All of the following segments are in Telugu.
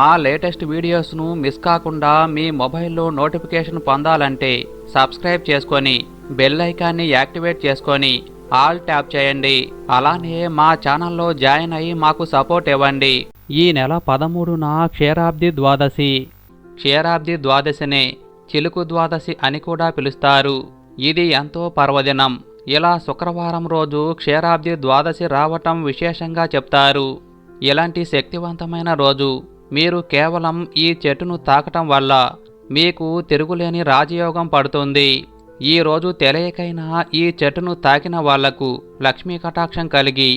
మా లేటెస్ట్ వీడియోస్ను మిస్ కాకుండా మీ మొబైల్లో నోటిఫికేషన్ పొందాలంటే సబ్స్క్రైబ్ చేసుకొని బెల్ ఐకాన్ని యాక్టివేట్ చేసుకొని ఆల్ ట్యాప్ చేయండి. అలానే మా ఛానల్లో జాయిన్ అయ్యి మాకు సపోర్ట్ ఇవ్వండి. ఈ నెల పదమూడున క్షీరాబ్ది ద్వాదశి. క్షీరాబ్ది ద్వాదశిని చిలుకు ద్వాదశి అని కూడా పిలుస్తారు. ఇది ఎంతో పర్వదినం. ఇలా శుక్రవారం రోజు క్షీరాబ్ది ద్వాదశి రావటం విశేషంగా చెప్తారు. ఇలాంటి శక్తివంతమైన రోజు మీరు కేవలం ఈ చెట్టును తాకటం వల్ల మీకు తిరుగులేని రాజయోగం పడుతుంది. ఈ రోజు తెలియకైనా ఈ చెట్టును తాకిన వాళ్ళకు లక్ష్మీ కటాక్షం కలిగి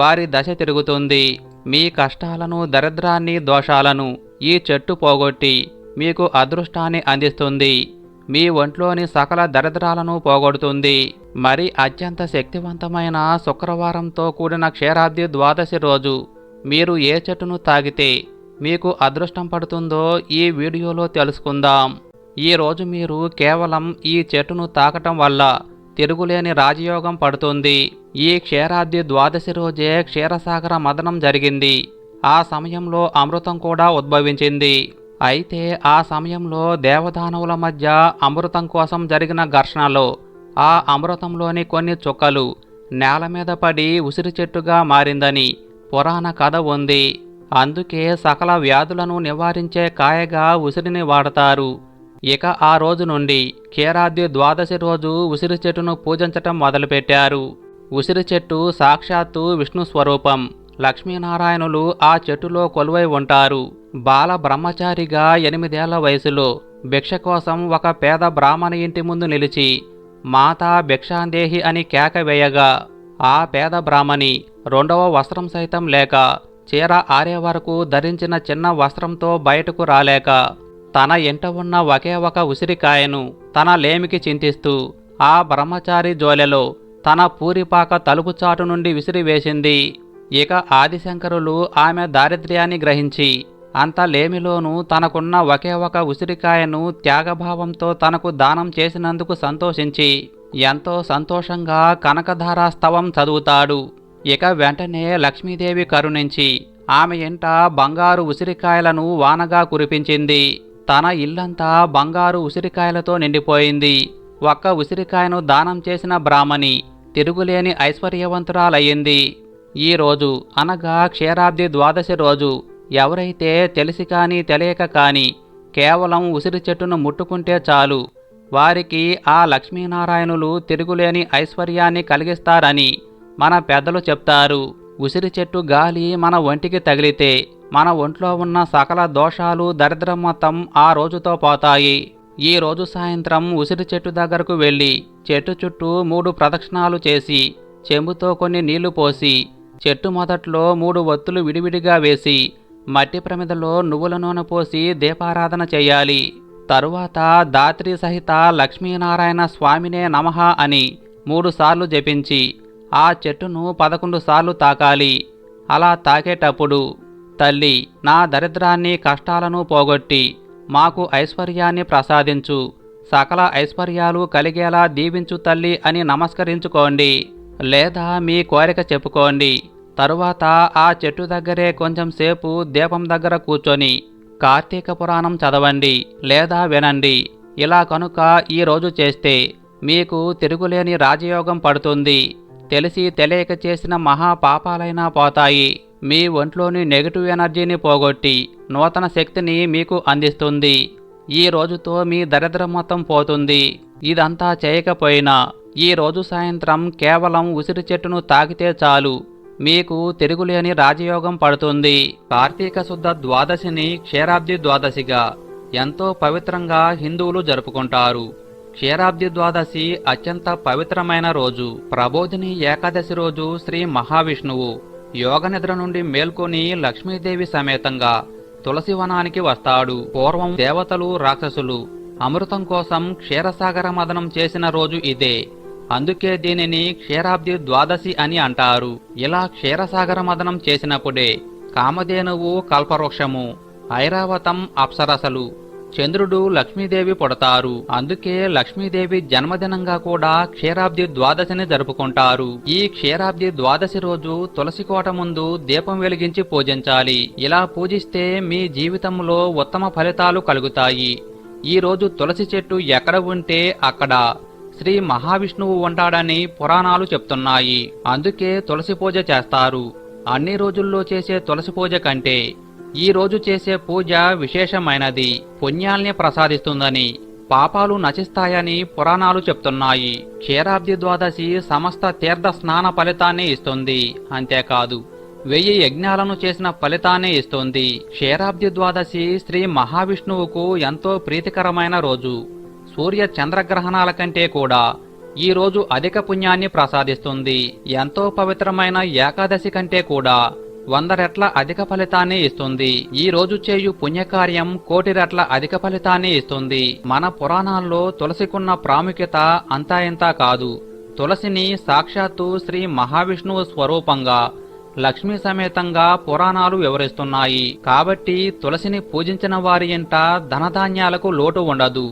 వారి దశ తిరుగుతుంది. మీ కష్టాలను దరిద్రాన్ని దోషాలను ఈ చెట్టు పోగొట్టి మీకు అదృష్టాన్ని అందిస్తుంది. మీ ఒంట్లోని సకల దరిద్రాలను పోగొడుతుంది. మరి అత్యంత శక్తివంతమైన శుక్రవారంతో కూడిన క్షీరాబ్ది ద్వాదశి రోజు మీరు ఏ చెట్టును తాగితే మీకు అదృష్టం పడుతుందో ఈ వీడియోలో తెలుసుకుందాం. ఈ రోజు మీరు కేవలం ఈ చెట్టును తాకటం వల్ల తిరుగులేని రాజయోగం పడుతుంది. ఈ క్షీరాద్రి ద్వాదశి రోజే క్షీరసాగర మదనం జరిగింది. ఆ సమయంలో అమృతం కూడా ఉద్భవించింది. అయితే ఆ సమయంలో దేవదానవుల మధ్య అమృతం కోసం జరిగిన ఘర్షణలో ఆ అమృతంలోని కొన్ని చుక్కలు నేల మీద పడి ఉసిరి చెట్టుగా మారిందని పురాణ కథ ఉంది. అందుకే సకల వ్యాధులను నివారించే కాయగా ఉసిరిని వాడతారు. ఇక ఆ రోజు నుండి క్షీరాద్రి ద్వాదశి రోజు ఉసిరి చెట్టును పూజించటం మొదలుపెట్టారు. ఉసిరి చెట్టు సాక్షాత్తు విష్ణు స్వరూపం. లక్ష్మీనారాయణులు ఆ చెట్టులో కొలువై ఉంటారు. బాల బ్రహ్మచారిగా ఎనిమిదేళ్ళ వయసులో భిక్ష కోసం ఒక పేద బ్రాహ్మణ ఇంటి ముందు నిలిచి మాతా భిక్షాందేహి అని కేక వేయగా ఆ పేద బ్రాహ్మణి రెండవ వస్త్రం సైతం లేక చీర ఆరే వరకు ధరించిన చిన్న వస్త్రంతో బయటకు రాలేక తన ఇంట ఉన్న ఒకే ఒక ఉసిరికాయను తన లేమికి చింతిస్తూ ఆ బ్రహ్మచారి జోలెలో తన పూరిపాక తలుపు చాటు నుండి విసిరివేసింది. ఇక ఆదిశంకరులు ఆమె దారిద్ర్యాన్ని గ్రహించి అంత లేమిలోనూ తనకున్న ఒకే ఒక ఉసిరికాయను త్యాగభావంతో తనకు దానం చేసినందుకు సంతోషించి ఎంతో సంతోషంగా కనకధారాస్తవం చదువుతాడు. ఇక వెంటనే లక్ష్మీదేవి కరుణించి ఆమె ఇంట బంగారు ఉసిరికాయలను వానగా కురిపించింది. తన ఇల్లంతా బంగారు ఉసిరికాయలతో నిండిపోయింది. ఒక్క ఉసిరికాయను దానం చేసిన బ్రాహ్మణి తిరుగులేని ఐశ్వర్యవంతురాలయ్యింది. ఈ రోజు అనగా క్షీరాబ్ది ద్వాదశి రోజు. ఎవరైతే తెలిసి కానీ తెలియక కానీ కేవలం ఉసిరి చెట్టును ముట్టుకుంటే చాలు. వారికి ఆ లక్ష్మీనారాయణులు తిరుగులేని ఐశ్వర్యాన్ని కలిగిస్తారని మన పెద్దలు చెప్తారు ఉసిరి చెట్టు గాలి మన ఒంటికి తగిలితే మన ఒంట్లో ఉన్న సకల దోషాలు దరిద్రం మొత్తం ఆ రోజుతో పోతాయి. ఈ రోజు సాయంత్రం ఉసిరి చెట్టు దగ్గరకు వెళ్ళి చెట్టు చుట్టూ మూడు ప్రదక్షిణాలు చేసి చెంబుతో కొన్ని నీళ్ళు పోసి చెట్టు మొదట్లో మూడు ఒత్తులు విడివిడిగా వేసి మట్టి ప్రమిదలో నువ్వుల నూనె పోసి దీపారాధన చేయాలి. తరువాత దాత్రి సహిత లక్ష్మీనారాయణ స్వామినే నమః అని మూడుసార్లు జపించి ఆ చెట్టును పదకొండు సార్లు తాకాలి. అలా తాకేటప్పుడు తల్లి నా దరిద్రాన్ని కష్టాలను పోగొట్టి మాకు ఐశ్వర్యాన్ని ప్రసాదించు. సకల ఐశ్వర్యాలు కలిగేలా దీవించు తల్లి అని నమస్కరించుకోండి. లేదా మీ కోరిక చెప్పుకోండి. తరువాత ఆ చెట్టు దగ్గరే కొంచెం సేపు దీపం దగ్గర కూర్చొని కార్తీక పురాణం చదవండి లేదా వినండి. ఇలా కనుక ఈరోజు చేస్తే మీకు తిరుగులేని రాజయోగం పడుతుంది. తెలిసి తెలియక చేసిన మహా పాపాలైనా పోతాయి. మీ ఒంట్లోని నెగిటివ్ ఎనర్జీని పోగొట్టి నూతన శక్తిని మీకు అందిస్తుంది. ఈ రోజుతో మీ దరిద్రం మొత్తం పోతుంది. ఇదంతా చేయకపోయినా ఈ రోజు సాయంత్రం కేవలం ఉసిరి చెట్టును తాకితే చాలు. మీకు తిరుగులేని రాజయోగం పడుతుంది. కార్తీక శుద్ధ ద్వాదశిని క్షీరాబ్ది ద్వాదశిగా ఎంతో పవిత్రంగా హిందువులు జరుపుకుంటారు. క్షీరాబ్ది ద్వాదశి అత్యంత పవిత్రమైన రోజు. ప్రబోధిని ఏకాదశి రోజు శ్రీ మహావిష్ణువు యోగనిద్ర నుండి మేల్కొని లక్ష్మీదేవి సమేతంగా తులసివనానికి వస్తాడు. పూర్వం దేవతలు రాక్షసులు అమృతం కోసం క్షీరసాగర మదనం చేసిన రోజు ఇదే. అందుకే దీనిని క్షీరాబ్ది ద్వాదశి అని అంటారు. ఇలా క్షీరసాగర మదనం చేసినప్పుడే కామధేనువు కల్పవృక్షము ఐరావతం అప్సరసలు చంద్రుడు లక్ష్మీదేవి పుడతారు. అందుకే లక్ష్మీదేవి జన్మదినంగా కూడా క్షీరాబ్ది ద్వాదశిని జరుపుకుంటారు. ఈ క్షీరాబ్ది ద్వాదశి రోజు తులసి కోట ముందు దీపం వెలిగించి పూజించాలి. ఇలా పూజిస్తే మీ జీవితంలో ఉత్తమ ఫలితాలు కలుగుతాయి. ఈ రోజు తులసి చెట్టు ఎక్కడ ఉంటే అక్కడ. శ్రీ మహావిష్ణువు ఉంటాడని పురాణాలు చెప్తున్నాయి. అందుకే తులసి పూజ చేస్తారు. అన్ని రోజుల్లో చేసే తులసి పూజ కంటే ఈ రోజు చేసే పూజ విశేషమైనది. పుణ్యాల్ని ప్రసాదిస్తుందని పాపాలు నశిస్తాయని పురాణాలు చెప్తున్నాయి. క్షీరాబ్ది ద్వాదశి సమస్త తీర్థ స్నాన ఫలితాన్ని ఇస్తుంది. అంతేకాదు వెయ్యి యజ్ఞాలను చేసిన ఫలితాన్ని ఇస్తుంది. క్షీరాబ్ది ద్వాదశి శ్రీ మహావిష్ణువుకు ఎంతో ప్రీతికరమైన రోజు. సూర్య చంద్రగ్రహణాల కంటే కూడా ఈ రోజు అధిక పుణ్యాన్ని ప్రసాదిస్తుంది. ఎంతో పవిత్రమైన ఏకాదశి కంటే కూడా వంద రెట్ల అధిక ఫలితాన్ని ఇస్తుంది. ఈ రోజు చేయు పుణ్యకార్యం కోటి రెట్ల అధిక ఫలితాన్ని ఇస్తుంది. మన పురాణాల్లో తులసికున్న ప్రాముఖ్యత అంతా ఇంతా కాదు. తులసిని సాక్షాత్తు శ్రీ మహావిష్ణువు స్వరూపంగా లక్ష్మీ సమేతంగా పురాణాలు వివరిస్తున్నాయి. కాబట్టి తులసిని పూజించిన వారి ఇంట ధనధాన్యాలకు లోటు ఉండదు.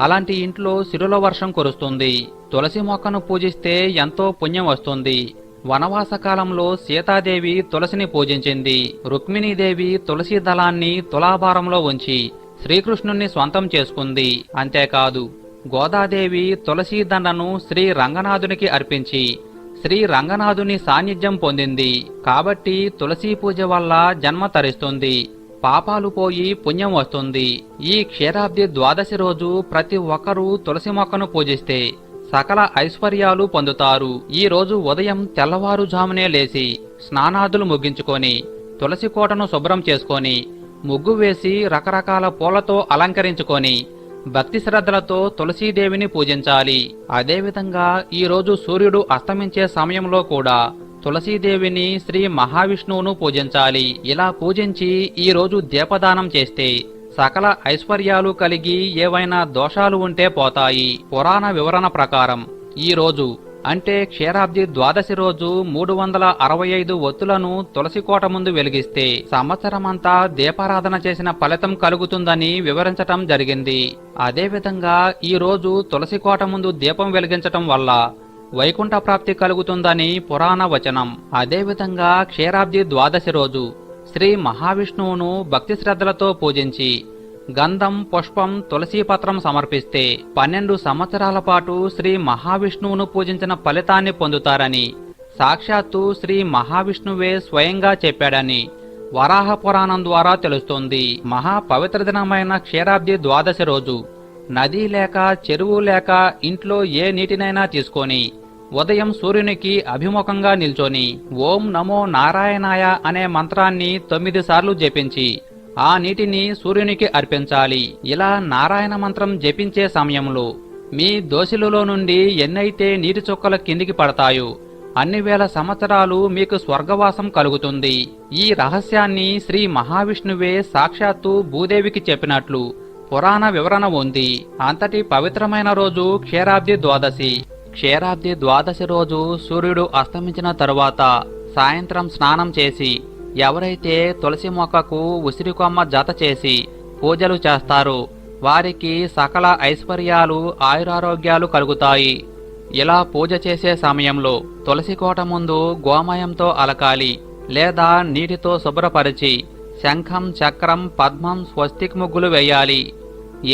అలాంటి ఇంట్లో సిరుల వర్షం కురుస్తుంది. తులసి మొక్కను పూజిస్తే ఎంతో పుణ్యం వస్తుంది. వనవాస కాలంలో సీతాదేవి తులసిని పూజించింది. రుక్మిణీదేవి తులసి దళాన్ని తులాభారంలో ఉంచి శ్రీకృష్ణుణ్ణి స్వంతం చేసుకుంది. అంతేకాదు గోదాదేవి తులసీ దండను శ్రీ రంగనాథునికి అర్పించి శ్రీ రంగనాథుని సాన్నిధ్యం పొందింది. కాబట్టి తులసీ పూజ వల్ల జన్మ తరిస్తుంది. పాపాలు పోయి పుణ్యం వస్తుంది. ఈ క్షీరాబ్ది ద్వాదశి రోజు ప్రతి ఒక్కరూ తులసి మొక్కను పూజిస్తే సకల ఐశ్వర్యాలు పొందుతారు. ఈ రోజు ఉదయం తెల్లవారుజామునే లేచి స్నానాదులు ముగించుకొని తులసి కోటను శుభ్రం చేసుకొని ముగ్గు వేసి రకరకాల పూలతో అలంకరించుకొని భక్తి శ్రద్ధలతో తులసీదేవిని పూజించాలి. అదేవిధంగా ఈరోజు సూర్యుడు అస్తమించే సమయంలో కూడా తులసీదేవిని శ్రీ మహావిష్ణువును పూజించాలి. ఇలా పూజించి ఈరోజు దీపదానం చేస్తే సకల ఐశ్వర్యాలు కలిగి ఏవైనా దోషాలు ఉంటే పోతాయి. పురాణ వివరణ ప్రకారం ఈ రోజు అంటే క్షీరాబ్ది ద్వాదశి రోజు మూడు వందల అరవై ఐదు ఒత్తులను తులసి కోట ముందు వెలిగిస్తే సంవత్సరమంతా దీపారాధన చేసిన ఫలితం కలుగుతుందని వివరించటం జరిగింది. అదేవిధంగా ఈ రోజు తులసి కోట ముందు దీపం వెలిగించటం వల్ల వైకుంఠ ప్రాప్తి కలుగుతుందని పురాణ వచనం. అదేవిధంగా క్షీరాబ్ది ద్వాదశి రోజు శ్రీ మహావిష్ణువును భక్తి శ్రద్ధలతో పూజించి గంధం పుష్పం తులసీపత్రం సమర్పిస్తే పన్నెండు సంవత్సరాల పాటు శ్రీ మహావిష్ణువును పూజించిన ఫలితాన్ని పొందుతారని సాక్షాత్తు శ్రీ మహావిష్ణువే స్వయంగా చెప్పాడని వరాహ పురాణం ద్వారా తెలుస్తుంది. మహా పవిత్ర దినమైన క్షీరాబ్ది ద్వాదశి రోజు నది లేక చెరువు లేక ఇంట్లో ఏ నీటినైనా తీసుకొని ఉదయం సూర్యునికి అభిముఖంగా నిల్చొని ఓం నమో నారాయణాయ అనే మంత్రాన్ని తొమ్మిది సార్లు జపించి ఆ నీటిని సూర్యునికి అర్పించాలి. ఇలా నారాయణ మంత్రం జపించే సమయంలో మీ దోశలలో నుండి ఎన్నైతే నీటి చుక్కల కిందికి పడతాయో అన్ని వేల సంవత్సరాలు మీకు స్వర్గవాసం కలుగుతుంది. ఈ రహస్యాన్ని శ్రీ మహావిష్ణువే సాక్షాత్తు భూదేవికి చెప్పినట్లు పురాణ వివరణ ఉంది. అంతటి పవిత్రమైన రోజు క్షీరాబ్ది ద్వాదశి. క్షీరాబ్ది ద్వాదశి రోజు సూర్యుడు అస్తమించిన తరువాత సాయంత్రం స్నానం చేసి ఎవరైతే తులసి మొక్కకు ఉసిరికొమ్మ జత చేసి పూజలు చేస్తారు వారికి సకల ఐశ్వర్యాలు ఆయురారోగ్యాలు కలుగుతాయి. ఇలా పూజ చేసే సమయంలో తులసి కోట ముందు గోమయంతో అలకాలి లేదా నీటితో శుభ్రపరిచి శంఖం చక్రం పద్మం స్వస్తిక్ ముగ్గులు వేయాలి.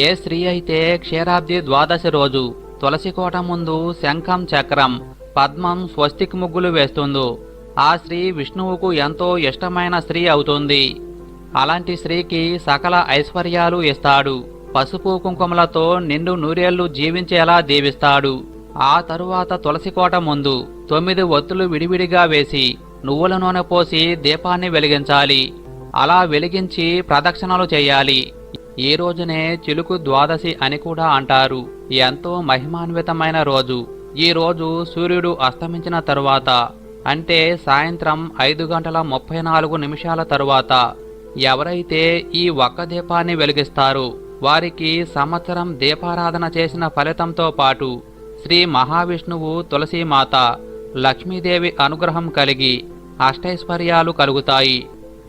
ఏ స్త్రీ అయితే క్షీరాబ్ది ద్వాదశి రోజు తులసి కోట ముందు శంఖం చక్రం పద్మం స్వస్తిక్ ముగ్గులు వేస్తుందో ఆ స్త్రీ విష్ణువుకు ఎంతో ఇష్టమైన స్త్రీ అవుతుంది. అలాంటి స్త్రీకి సకల ఐశ్వర్యాలు ఇస్తాడు. పసుపు కుంకుమలతో నిండు నూరేళ్ళు జీవించేలా దీవిస్తాడు. ఆ తరువాత తులసి కోట ముందు తొమ్మిది ఒత్తులు విడివిడిగా వేసి నువ్వుల నూనె పోసి దీపాన్ని వెలిగించాలి. అలా వెలిగించి ప్రదక్షిణలు చేయాలి. ఈ రోజునే చిలుకు ద్వాదశి అని కూడా అంటారు. ఎంతో మహిమాన్వితమైన రోజు. ఈ రోజు సూర్యుడు అస్తమించిన తరువాత అంటే సాయంత్రం ఐదు గంటల ముప్పై నాలుగు నిమిషాల తరువాత ఎవరైతే ఈ ఒక్క దీపాన్ని వెలిగిస్తారు వారికి సంవత్సరం దీపారాధన చేసిన ఫలితంతో పాటు శ్రీ మహావిష్ణువు తులసీమాత లక్ష్మీదేవి అనుగ్రహం కలిగి అష్టైశ్వర్యాలు కలుగుతాయి.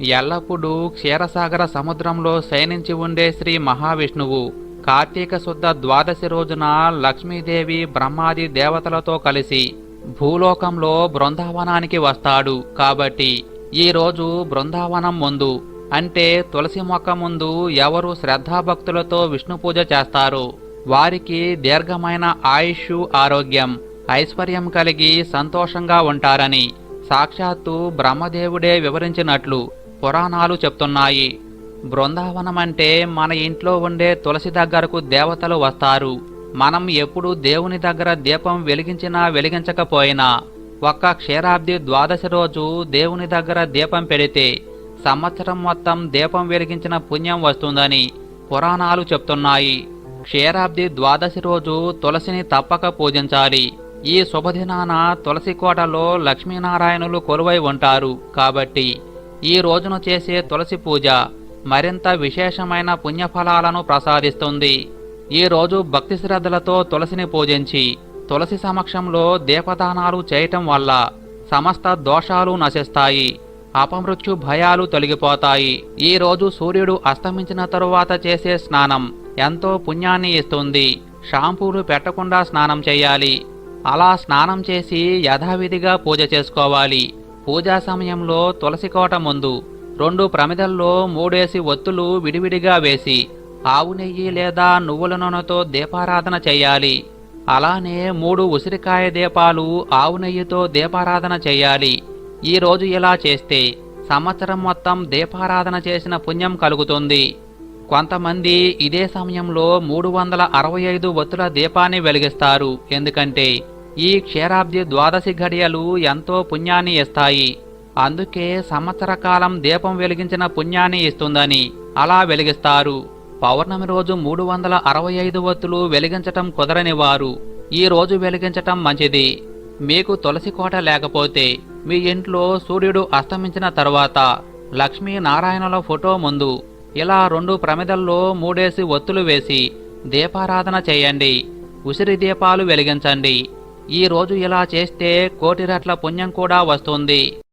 ఎల్లప్పుడూ క్షీరసాగర సముద్రంలో శయనించి ఉండే శ్రీ మహావిష్ణువు కార్తీక శుద్ధ ద్వాదశి రోజున లక్ష్మీదేవి బ్రహ్మాది దేవతలతో కలిసి భూలోకంలో బృందావనానికి వస్తాడు. కాబట్టి ఈ రోజు బృందావనం ముందు అంటే తులసి మొక్క ముందు ఎవరు శ్రద్ధాభక్తులతో విష్ణు పూజ చేస్తారు వారికి దీర్ఘమైన ఆయుష్ ఆరోగ్యం ఐశ్వర్యం కలిగి సంతోషంగా ఉంటారని సాక్షాత్తు బ్రహ్మదేవుడే వివరించినట్లు పురాణాలు చెప్తున్నాయి. బృందావనం అంటే మన ఇంట్లో ఉండే తులసి దగ్గరకు దేవతలు వస్తారు. మనం ఎప్పుడు దేవుని దగ్గర దీపం వెలిగించినా వెలిగించకపోయినా ఒక్క క్షీరాబ్ది ద్వాదశి రోజు దేవుని దగ్గర దీపం పెడితే సంవత్సరం మొత్తం దీపం వెలిగించిన పుణ్యం వస్తుందని పురాణాలు చెప్తున్నాయి. క్షీరాబ్ది ద్వాదశి రోజు తులసిని తప్పక పూజించాలి. ఈ శుభదినాన తులసి కోటలో లక్ష్మీనారాయణులు కొలువై ఉంటారు. కాబట్టి ఈ రోజున చేసే తులసి పూజ మరింత విశేషమైన పుణ్యఫలాలను ప్రసాదిస్తుంది. ఈ రోజు భక్తి శ్రద్ధలతో తులసిని పూజించి తులసి సమక్షంలో దీపదానాలు చేయటం వల్ల సమస్త దోషాలు నశిస్తాయి. అపమృత్యు భయాలు తొలగిపోతాయి. ఈ రోజు సూర్యుడు అస్తమించిన తరువాత చేసే స్నానం ఎంతో పుణ్యాన్ని ఇస్తుంది. షాంపూలు పెట్టకుండా స్నానం చేయాలి. అలా స్నానం చేసి యథావిధిగా పూజ చేసుకోవాలి. పూజా సమయంలో తులసి కోట ముందు రెండు ప్రమిదల్లో మూడేసి ఒత్తులు విడివిడిగా వేసి ఆవు నెయ్యి లేదా నువ్వుల నూనెతో దీపారాధన చేయాలి. అలానే మూడు ఉసిరికాయ దీపాలు ఆవు నెయ్యితో దీపారాధన చేయాలి. ఈరోజు ఇలా చేస్తే సంవత్సరం మొత్తం దీపారాధన చేసిన పుణ్యం కలుగుతుంది. కొంతమంది ఇదే సమయంలో మూడు వందల అరవై ఐదు ఒత్తుల దీపాన్ని వెలిగిస్తారు. ఎందుకంటే ఈ క్షీరాబ్ది ద్వాదశి ఘడియలు ఎంతో పుణ్యాన్ని ఇస్తాయి. అందుకే సంవత్సర కాలం దీపం వెలిగించిన పుణ్యాన్ని ఇస్తుందని అలా వెలిగిస్తారు. పౌర్ణమి రోజు మూడు వందల అరవై ఐదు వత్తులు వెలిగించటం కుదరని వారు ఈ రోజు వెలిగించటం మంచిది. మీకు తులసి కోట లేకపోతే మీ ఇంట్లో సూర్యుడు అస్తమించిన తర్వాత లక్ష్మీ నారాయణుల ఫోటో ముందు ఇలా రెండు ప్రమిదల్లో మూడేసి ఒత్తులు వేసి దీపారాధన చేయండి. ఉసిరి దీపాలు వెలిగించండి. ఈ రోజు ఇలా చేస్తే కోటి రెట్ల పుణ్యం కూడా వస్తుంది.